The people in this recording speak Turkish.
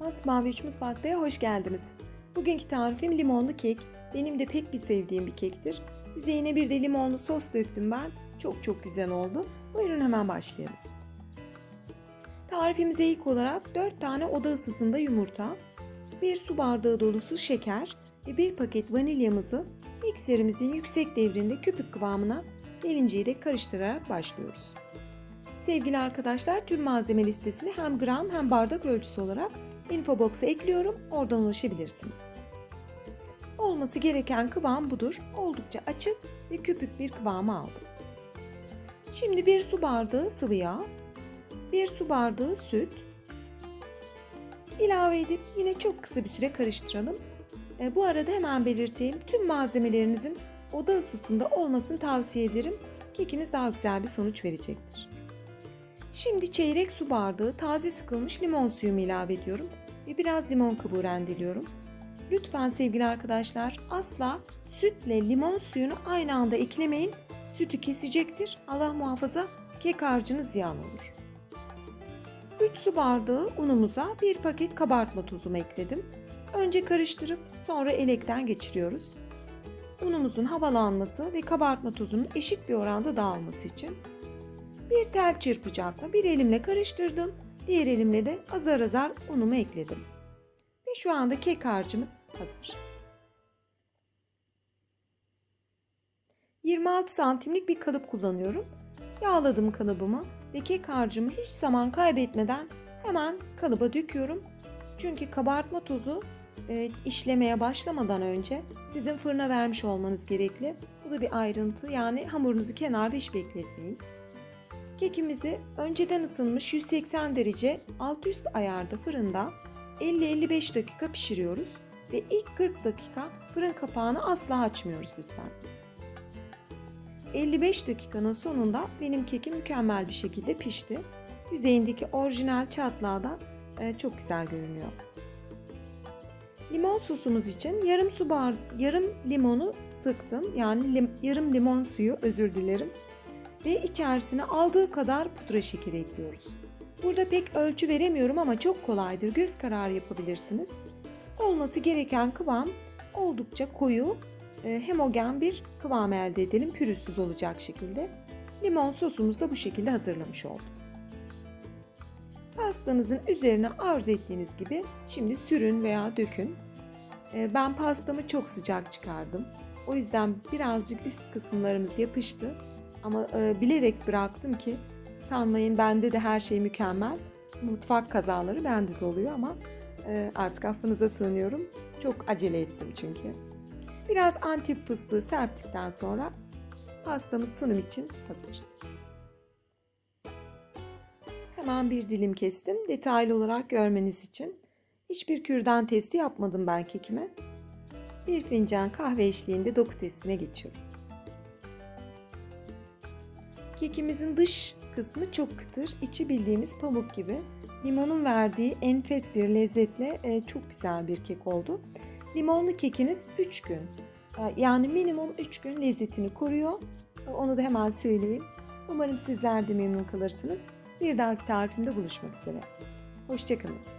Masmavi 3 Mutfak'ta hoş geldiniz. Bugünkü tarifim limonlu kek. Benim de pek bir sevdiğim bir kektir. Üzerine bir de limonlu sos döktüm ben. Çok çok güzel oldu. Buyurun hemen başlayalım. Tarifimize ilk olarak 4 tane oda ısısında yumurta, 1 su bardağı dolusu şeker ve 1 paket vanilyamızı mikserimizin yüksek devrinde köpük kıvamına gelinceye dek karıştırarak başlıyoruz. Sevgili arkadaşlar tüm malzeme listesini hem gram hem bardak ölçüsü olarak infobox'a ekliyorum. Oradan ulaşabilirsiniz. Olması gereken kıvam budur. Oldukça açık ve köpük bir kıvamı aldım. Şimdi bir su bardağı sıvı yağ, bir su bardağı süt ilave edip yine çok kısa bir süre karıştıralım. E, bu arada hemen belirteyim tüm malzemelerinizin oda ısısında olmasını tavsiye ederim. Kekiniz daha güzel bir sonuç verecektir. Şimdi çeyrek su bardağı taze sıkılmış limon suyumu ilave ediyorum ve biraz limon kabuğu rendeliyorum. Lütfen sevgili arkadaşlar asla sütle limon suyunu aynı anda eklemeyin. Sütü kesecektir. Allah muhafaza kek harcınız ziyan olur. 3 su bardağı unumuza bir paket kabartma tozumu ekledim. Önce karıştırıp sonra elekten geçiriyoruz. Unumuzun havalanması ve kabartma tozunun eşit bir oranda dağılması için bir tel çırpacakla bir elimle karıştırdım. Diğer elimle de azar azar unumu ekledim. Ve şu anda kek harcımız hazır. 26 santimlik bir kalıp kullanıyorum. Yağladım kalıbımı ve kek harcımı hiç zaman kaybetmeden hemen kalıba döküyorum. Çünkü kabartma tozu e, işlemeye başlamadan önce sizin fırına vermiş olmanız gerekli. Bu da bir ayrıntı. Yani hamurunuzu kenarda hiç bekletmeyin. Kekimizi önceden ısınmış 180 derece alt üst ayarda fırında 50-55 dakika pişiriyoruz ve ilk 40 dakika fırın kapağını asla açmıyoruz lütfen. 55 dakikanın sonunda benim kekim mükemmel bir şekilde pişti. Yüzeyindeki orijinal çatlağı da e, çok güzel görünüyor. Limon sosumuz için yarım su bar yarım limonu sıktım. Yani lim, yarım limon suyu özür dilerim ve içerisine aldığı kadar pudra şekeri ekliyoruz. Burada pek ölçü veremiyorum ama çok kolaydır. Göz kararı yapabilirsiniz. Olması gereken kıvam oldukça koyu, e, homogen bir kıvam elde edelim. Pürüzsüz olacak şekilde. Limon sosumuzu da bu şekilde hazırlamış oldum. Pastanızın üzerine arzu ettiğiniz gibi şimdi sürün veya dökün. E, ben pastamı çok sıcak çıkardım. O yüzden birazcık üst kısımlarımız yapıştı. Ama e, bilerek bıraktım ki sanmayın bende de her şey mükemmel. Mutfak kazaları bende de oluyor ama e, artık affınıza sığınıyorum. Çok acele ettim çünkü. Biraz antep fıstığı serptikten sonra pastamız sunum için hazır. Hemen bir dilim kestim detaylı olarak görmeniz için. Hiçbir kürdan testi yapmadım ben kekime. Bir fincan kahve eşliğinde doku testine geçiyorum. Kekimizin dış kısmı çok kıtır, içi bildiğimiz pamuk gibi. Limonun verdiği enfes bir lezzetle e, çok güzel bir kek oldu. Limonlu kekiniz 3 gün. E, yani minimum 3 gün lezzetini koruyor. E, onu da hemen söyleyeyim. Umarım sizler de memnun kalırsınız. Bir dahaki tarifimde buluşmak üzere. Hoşçakalın.